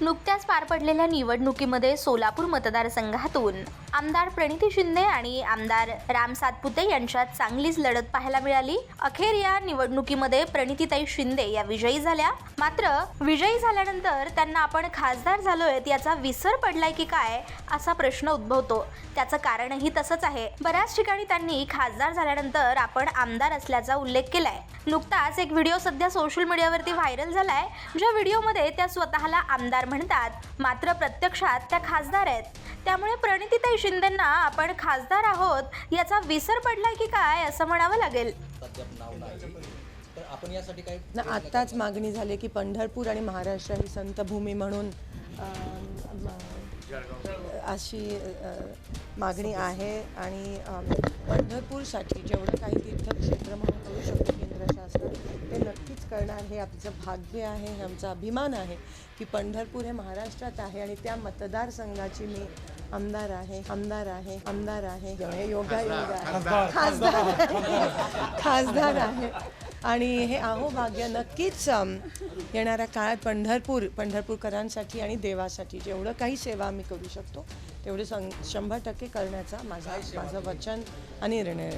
नुकत्याच पार पडलेल्या निवडणुकीमध्ये सोलापूर मतदारसंघातून आमदार प्रणिती शिंदे आणि आमदार राम सातपुते यांच्यात चांगलीच लढत पाहायला मिळाली. अखेर या निवडणुकीमध्ये प्रणितीताई शिंदे या विजयी झाल्या. मात्र विजयी झाल्यानंतर त्यांना आपण खासदार झालोय याचा विसर पडलाय की काय असा प्रश्न उद्भवतो. त्याचं कारणही तसंच आहे. बऱ्याच ठिकाणी त्यांनी खासदार झाल्यानंतर आपण आमदार असल्याचा उल्लेख केलाय. नुकताच एक व्हिडिओ सध्या सोशल मीडियावरती व्हायरल झालाय. ज्या व्हिडिओमध्ये त्या स्वतःला आमदार म्हणतात. मात्र प्रत्यक्षात त्या खासदार आहेत. त्यामुळे प्रणितीताई शिंदेंना आपण खासदार आहोत याचा विसर पडलाय की काय असं म्हणावं लागेल. अद्याप नाव नाही तर आपण यासाठी काय ना आत्ताच मागणी झाली की पंढरपूर आणि महाराष्ट्र ही संतभूमी म्हणून अम, अशी अ, मागणी आहे. आणि अम, पंढरपूरसाठी जेवढं काही तीर्थक्षेत्र म्हणून करू शकतो नक्कीच करणार हे आमचं भाग्य आहे हे आमचा अभिमान आहे की पंढरपूर हे महाराष्ट्रात आहे आणि त्या मतदारसंघाची मी आमदार आहे आमदार आहे आमदार आहे. योगा योग आहे. खासदार. खासदार आहे. आणि हे अहो भाग्य नक्कीच येणाऱ्या काळात पंढरपूर पंढरपूरकरांसाठी आणि देवासाठी जेवढं काही सेवा आम्ही करू शकतो तेवढे सं शंभर टक्के करण्याचा माझा माझं वचन आणि निर्णय